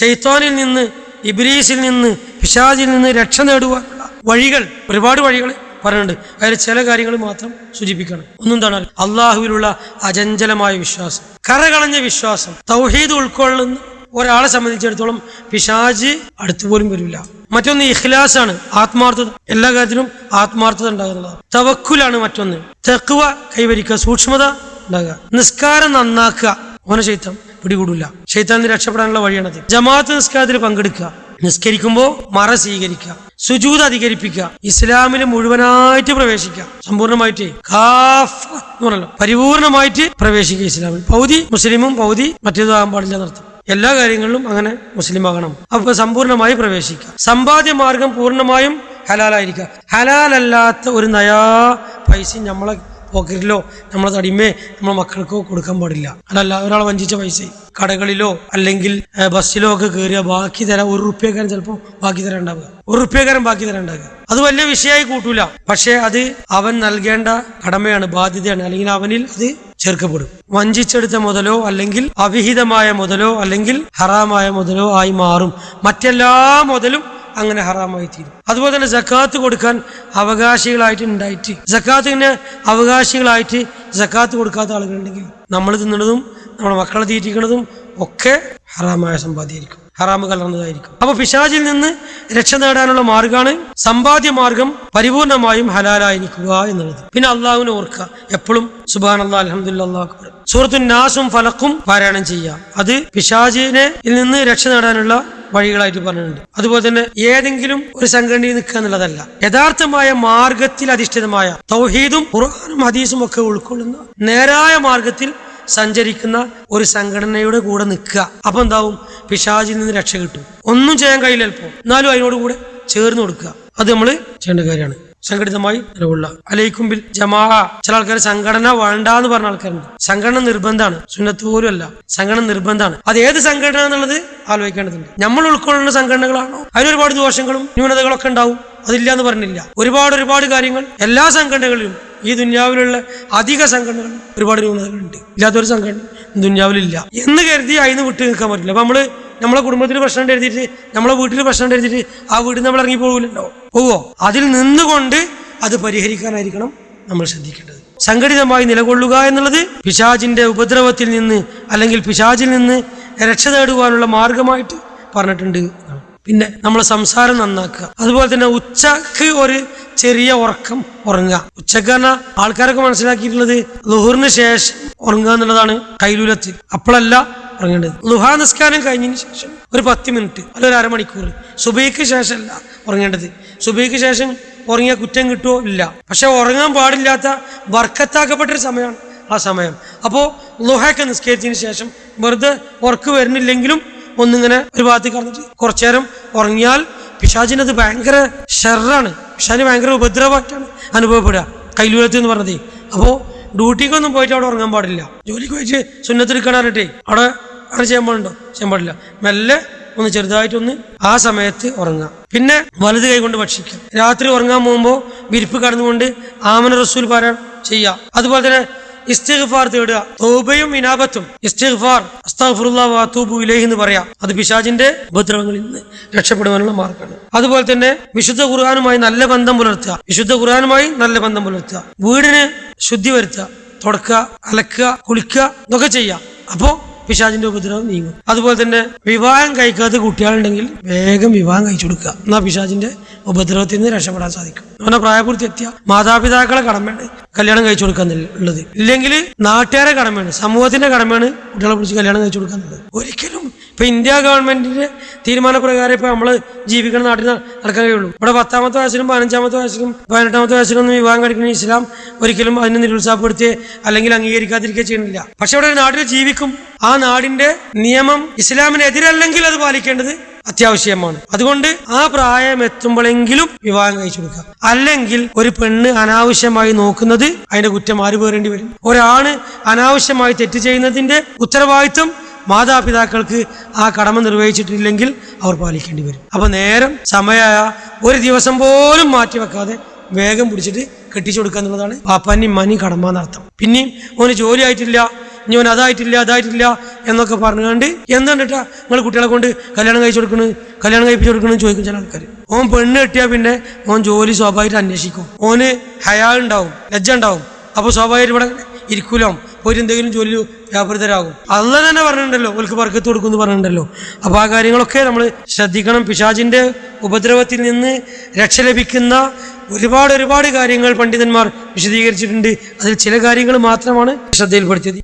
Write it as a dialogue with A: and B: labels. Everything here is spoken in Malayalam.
A: ഷെയ്ത്താനിൽ നിന്ന് ഇബ്രീസിൽ നിന്ന് പിശാജിൽ നിന്ന് രക്ഷ നേടുവാനുള്ള വഴികൾ ഒരുപാട് വഴികൾ പറയുന്നുണ്ട് അതിൽ ചില കാര്യങ്ങൾ മാത്രം സൂചിപ്പിക്കണം. ഒന്നെന്താണ്? അള്ളാഹുവിലുള്ള അചഞ്ചലമായ വിശ്വാസം കറകളഞ്ഞ വിശ്വാസം തൗഹീദ് ഉൾക്കൊള്ളുന്ന ഒരാളെ സംബന്ധിച്ചിടത്തോളം പിശാജ് അടുത്തു പോലും വരില്ല. മറ്റൊന്ന് ഇഖ്ലാസ് ആണ് ആത്മാർത്ഥത. എല്ലാ കാര്യത്തിലും ആത്മാർത്ഥത ഉണ്ടാകുന്നത് തവക്കുലാണ് മറ്റൊന്ന്. തെക്കുവ കൈവരിക്കുക സൂക്ഷ്മത ഉണ്ടാകുക. നിസ്കാരം നന്നാക്കുക ഓന ശൈത്താൻ പിടികൂടില്ല. ശൈത്താൻ രക്ഷപ്പെടാനുള്ള വഴിയാണത് ജമാഅത്ത് നിസ്കാരത്തിൽ പങ്കെടുക്കുക. നിസ്കരിക്കുമ്പോൾ മറ സ്വീകരിക്കുക. സുജൂത് അധികരിപ്പിക്കുക. ഇസ്ലാമിൽ മുഴുവനായിട്ട് പ്രവേശിക്കുക. സമ്പൂർണമായിട്ട് കാഫ് എന്ന് പറഞ്ഞല്ലോ. പരിപൂർണമായിട്ട് പ്രവേശിക്കുക ഇസ്ലാമിൽ. പൗതി മുസ്ലിമും പൗതി മറ്റേതാകാൻ പാടില്ല നടത്തും എല്ലാ കാര്യങ്ങളിലും അങ്ങനെ മുസ്ലിം ആകണം. അപ്പൊ സമ്പൂർണമായി പ്രവേശിക്കുക. സമ്പാദ്യ മാർഗം പൂർണമായും ഹലാലായിരിക്കുക. ഹലാലല്ലാത്ത ഒരു നയാ പൈസ നമ്മളെ പോക്കറ്റിലോ നമ്മളെ തടിമേ നമ്മളെ മക്കൾക്കോ കൊടുക്കാൻ പാടില്ല. അതല്ല ഒരാൾ വഞ്ചിച്ച പൈസ കടകളിലോ അല്ലെങ്കിൽ ബസ്സിലോ ഒക്കെ കയറിയ ബാക്കി തരാൻ ഒരു റുപ്യക്കാരൻ ചിലപ്പോൾ ബാക്കി തരാൻ ഉണ്ടാവുക. ഒരു റുപ്യക്കാരൻ ബാക്കി തരാൻ ഉണ്ടാവുക. അത് വലിയ വിഷയമായി കൂട്ടൂല. പക്ഷേ അത് അവൻ നൽകേണ്ട കടമയാണ് ബാധ്യതയാണ്. അല്ലെങ്കിൽ അവനിൽ അത് ചേർക്കപ്പെടും. വഞ്ചിച്ചെടുത്ത മുതലോ അല്ലെങ്കിൽ അവിഹിതമായ മുതലോ അല്ലെങ്കിൽ ഹറാമായ മുതലോ ആയി മാറും. മറ്റെല്ലാ മുതലും അങ്ങനെ ഹറാമായി തീരും. അതുപോലെ തന്നെ ജക്കാത്ത് കൊടുക്കാൻ അവകാശികളായിട്ട് ഉണ്ടായിട്ട് ജക്കാത്തിന് അവകാശികളായിട്ട് ജക്കാത്ത് കൊടുക്കാത്ത ആളുകളുണ്ടെങ്കിൽ നമ്മൾ തിന്നണതും നമ്മുടെ മക്കളെ തീറ്റിക്കുന്നതും ഒക്കെ ഹറാമായ സമ്പാദ്യമായിരിക്കും. ഹറാമ് കലർന്നതായിരിക്കും. അപ്പൊ പിശാചിൽ നിന്ന് രക്ഷ നേടാനുള്ള മാർഗമാണ് സമ്പാദ്യ മാർഗം പരിപൂർണമായും ഹലാലായിരിക്കുക എന്നുള്ളത്. പിന്നെ അള്ളാഹുവിനെ ഓർക്കുക. എപ്പോഴും സുബാൻ അള്ളാഹ് അലഹമുല്ല അള്ളാഹ് സൂറത്തു നാസും ഫലക്കും പാരായണം ചെയ്യാം. അത് പിശാചിനെ നിന്ന് രക്ഷ നേടാനുള്ള വഴികളായിട്ട് പറഞ്ഞിട്ടുണ്ട്. അതുപോലെ തന്നെ ഏതെങ്കിലും ഒരു സംഘടനയിൽ നിൽക്കുക എന്നുള്ളതല്ല. യഥാർത്ഥമായ മാർഗത്തിൽ അധിഷ്ഠിതമായ തൗഹീദും ഖുർആാനും ഹദീസും ഒക്കെ ഉൾക്കൊള്ളുന്ന നേരായ മാർഗത്തിൽ സഞ്ചരിക്കുന്ന ഒരു സംഘടനയുടെ കൂടെ നിൽക്കുക. അപ്പൊ എന്താവും? പിശാചിൽ നിന്ന് രക്ഷ കിട്ടും. ഒന്നും ചെയ്യാൻ കഴിയില്ല അല്പം എന്നാലും അതിനോട് കൂടെ ചേർന്ന് കൊടുക്കുക. അത് നമ്മൾ ചെയ്യേണ്ട കാര്യമാണ്. സംഘടിതമായി നിലകൊള്ളുക. അലൈക്കുമ്പിൽ ജമാ ചില ആൾക്കാർ സംഘടന വേണ്ട എന്ന് പറഞ്ഞ ആൾക്കാരുണ്ട്. സംഘടന നിർബന്ധമാണ്. സുന്നത്ത് പോലും അല്ല. സംഘടന നിർബന്ധമാണ്. അത് ഏത് സംഘടന എന്നുള്ളത് ആലോചിക്കേണ്ടതുണ്ട്. നമ്മൾ ഉൾക്കൊള്ളുന്ന സംഘടനകളാണോ? അതിനൊരുപാട് ദോഷങ്ങളും ന്യൂനതകളൊക്കെ ഉണ്ടാവും. അതില്ല എന്ന് പറഞ്ഞില്ല. ഒരുപാട് ഒരുപാട് കാര്യങ്ങൾ എല്ലാ സംഘടനകളിലും ഈ ദുന്യാവിലുള്ള അധിക സംഘടനകൾ ഒരുപാട് ന്യൂനതകളുണ്ട്. ഇല്ലാത്തൊരു സംഘടന ദുന്യാവിലില്ല. എന്ന് കരുതി അതിന് വിട്ടു നിൽക്കാൻ പറ്റില്ല. അപ്പൊ നമ്മൾ നമ്മളെ കുടുംബത്തിൽ പ്രശ്നം എഴുതിയിട്ട് നമ്മളെ വീട്ടിൽ പ്രശ്നം എഴുതിയിട്ട് ആ വീട്ടിൽ നമ്മൾ ഇറങ്ങി പോകില്ലല്ലോ പോവോ അതിൽ നിന്നുകൊണ്ട് അത് പരിഹരിക്കാനായിരിക്കണം നമ്മൾ ശ്രദ്ധിക്കേണ്ടത്. സംഘടിതമായി നിലകൊള്ളുക എന്നുള്ളത് പിശാചിന്റെ ഉപദ്രവത്തിൽ നിന്ന് അല്ലെങ്കിൽ പിശാചിൽ നിന്ന് രക്ഷ നേടുവാനുള്ള മാർഗമായിട്ട് പറഞ്ഞിട്ടുണ്ട് പിന്നെ നമ്മളെ സംസാരം നന്നാക്കുക. അതുപോലെ തന്നെ ഉച്ചയ്ക്ക് ഒരു ചെറിയ ഉറക്കം ഉറങ്ങുക. ഉച്ചയ്ക്ക് പറഞ്ഞാൽ ആൾക്കാരൊക്കെ മനസ്സിലാക്കിയിട്ടുള്ളത് ലുഹറിന് ശേഷം ഉറങ്ങുക എന്നുള്ളതാണ് കൈലൂലത്തിൽ അപ്പോഴല്ല ഉറങ്ങേണ്ടത്. ലുഹാ നിസ്കാരം കഴിഞ്ഞതിന് ശേഷം ഒരു പത്ത് മിനിറ്റ് അല്ലെങ്കിൽ ഒരു അരമണിക്കൂർ. സുബൈക്ക് ശേഷമല്ല ഉറങ്ങേണ്ടത്. സുബൈക്ക് ശേഷം ഉറങ്ങിയ കുറ്റം കിട്ടുമോ ഇല്ല. പക്ഷെ ഉറങ്ങാൻ പാടില്ലാത്ത വർക്കത്താക്കപ്പെട്ടൊരു സമയമാണ് ആ സമയം. അപ്പോൾ ലുഹയൊക്കെ നിസ്കരിച്ചതിന് ശേഷം വെറുതെ ഉറക്ക് വരുന്നില്ലെങ്കിലും ഒന്നിങ്ങനെ ഒരു ഭാഗത്ത് കടന്നിട്ട് കുറച്ചു നേരം ഉറങ്ങിയാൽ പിശാചിനത് ഭയങ്കര ഷെറാണ്. പിശാചിന് ഭയങ്കര ഉപദ്രവമായിട്ടാണ് അനുഭവപ്പെടുക. കൈലൂലത്ത് എന്ന് പറഞ്ഞത്. അപ്പോൾ ഡ്യൂട്ടിക്കൊന്നും പോയിട്ട് അവിടെ ഉറങ്ങാൻ പാടില്ല. ജോലിക്ക് പോയിട്ട് സുന്നത്തെടുക്കണാനിട്ടേ അവിടെ അവിടെ ചെയ്യാൻ പാടുണ്ടോ? ചെയ്യാൻ പാടില്ല. മെല്ലെ ഒന്ന് ചെറുതായിട്ടൊന്ന് ആ സമയത്ത് ഉറങ്ങാം പിന്നെ വലത് കൈ കൊണ്ട് ഭക്ഷിക്കുക. രാത്രി ഉറങ്ങാൻ പോകുമ്പോൾ വിരിപ്പ് കടന്നുകൊണ്ട് ആമന റസൂൽ പാരായണം ചെയ്യുക. അതുപോലെ തന്നെ ഇസ്തിഗ്ഫാർ തേടുക. തൗബയും ഇനാബത്തും. ഇസ്തിഗ്ഫാർ അസ്തഗ്ഫിറുല്ലാഹ് ഇലേഹ് എന്ന് പറയാം. അത് പിശാജിന്റെ ഉപദ്രവങ്ങളിൽ നിന്ന് രക്ഷപ്പെടുവാനുള്ള മാർഗമാണ് അതുപോലെ തന്നെ വിശുദ്ധ ഖുർആാനുമായി നല്ല ബന്ധം പുലർത്തുക. വിശുദ്ധ ഖുർആാനുമായി നല്ല ബന്ധം പുലർത്തുക. വീടിന് ശുദ്ധി വരുത്തുക. തുടക്കുക അലക്കുക കുളിക്കുക ഇതൊക്കെ ചെയ്യാം അപ്പോ പിശാചിന്റെ ഉപദ്രവം നീങ്ങും. അതുപോലെ തന്നെ വിവാഹം കഴിക്കാത്ത കുട്ടികളുണ്ടെങ്കിൽ വേഗം വിവാഹം കഴിച്ചു കൊടുക്കുക. എന്നാ പിശാചിന്റെ ഉപദ്രവത്തിൽ നിന്ന് രക്ഷപ്പെടാൻ സാധിക്കും. അവനെ പ്രായപൂർത്തി എത്തിയ മാതാപിതാക്കളെ കടമയാണ് കല്യാണം കഴിച്ചു കൊടുക്കാൻ ഉള്ളത്. ഇല്ലെങ്കിൽ നാട്ടുകാരെ കടമയാണ് സമൂഹത്തിന്റെ കടമയാണ് കുട്ടികളെ കുറിച്ച് കല്യാണം കഴിച്ചു കൊടുക്കാൻ ഉള്ളത് ഒരിക്കലും ഇപ്പൊ ഇന്ത്യ ഗവൺമെന്റിന്റെ തീരുമാനപ്രകാരം ഇപ്പൊ നമ്മൾ ജീവിക്കുന്ന നാട്ടിൽ നടക്കാൻ കഴിയുള്ളൂ. ഇവിടെ പത്താമത്തെ വയസ്സിലും പതിനഞ്ചാമത്തെ വയസ്സിലും പതിനെട്ടാമത്തെ വയസ്സിലും ഒന്നും വിവാഹം കഴിക്കുന്ന ഇസ്ലാം ഒരിക്കലും അതിനെ നിരുത്സാഹപ്പെടുത്തി അല്ലെങ്കിൽ അംഗീകരിക്കാതിരിക്കുക ചെയ്യുന്നില്ല. പക്ഷെ ഇവിടെ നാട്ടിൽ ജീവിക്കും ആ നാടിന്റെ നിയമം ഇസ്ലാമിനെതിരല്ലെങ്കിൽ അത് പാലിക്കേണ്ടത് അത്യാവശ്യമാണ്. അതുകൊണ്ട് ആ പ്രായം എത്തുമ്പോഴെങ്കിലും വിവാഹം കഴിച്ചു കൊടുക്കുക. അല്ലെങ്കിൽ ഒരു പെണ്ണ് അനാവശ്യമായി നോക്കുന്നത് അതിന്റെ കുറ്റം ആര് വരും? ഒരാണ് അനാവശ്യമായി തെറ്റ് ചെയ്യുന്നതിന്റെ ഉത്തരവാദിത്വം മാതാപിതാക്കൾക്ക് ആ കടമ നിർവഹിച്ചിട്ടില്ലെങ്കിൽ അവർ പാലിക്കേണ്ടി വരും. അപ്പൊ നേരം സമയമായ ഒരു ദിവസം പോലും മാറ്റി വെക്കാതെ വേഗം പിടിച്ചിട്ട് കെട്ടിച്ചു കൊടുക്കുക എന്നുള്ളതാണ് പാപ്പാനി മനി കടമ എന്നർത്ഥം. പിന്നെയും ഓന് ജോലി ആയിട്ടില്ല. അവൻ അതായിട്ടില്ല അതായിട്ടില്ല എന്നൊക്കെ പറഞ്ഞുകൊണ്ട് എന്തുകൊണ്ടിട്ടാ നിങ്ങൾ കുട്ടികളെ കൊണ്ട് കല്യാണം കഴിച്ചു കൊടുക്കണ് കല്യാണം കഴിപ്പിച്ചു കൊടുക്കണം ചോദിക്കും ചില ആൾക്കാർ ഓൻ പെണ്ണ് കിട്ടിയാൽ പിന്നെ ഓൻ ജോലി സ്വാഭാവികമായിട്ട് അന്വേഷിക്കും. ഓന് ഹയാൾ ഉണ്ടാവും ലജ്ജ ഉണ്ടാവും അപ്പോൾ സ്വാഭാവികമായിട്ട് ഇവിടെ ഇരിക്കൂലോ? പോയിട്ട് എന്തെങ്കിലും ജോലി വ്യാപൃതരാകും അല്ല തന്നെ പറഞ്ഞിട്ടുണ്ടല്ലോ ഓൽക്ക് വർക്കത്ത് കൊടുക്കുമെന്ന് പറഞ്ഞിട്ടുണ്ടല്ലോ. അപ്പോൾ ആ കാര്യങ്ങളൊക്കെ നമ്മൾ ശ്രദ്ധിക്കണം. പിശാജിന്റെ ഉപദ്രവത്തിൽ നിന്ന് രക്ഷ ലഭിക്കുന്ന ഒരുപാട് ഒരുപാട് കാര്യങ്ങൾ പണ്ഡിതന്മാർ വിശദീകരിച്ചിട്ടുണ്ട്. അതിൽ ചില കാര്യങ്ങൾ മാത്രമാണ് ശ്രദ്ധയിൽപ്പെടുത്തിയത്.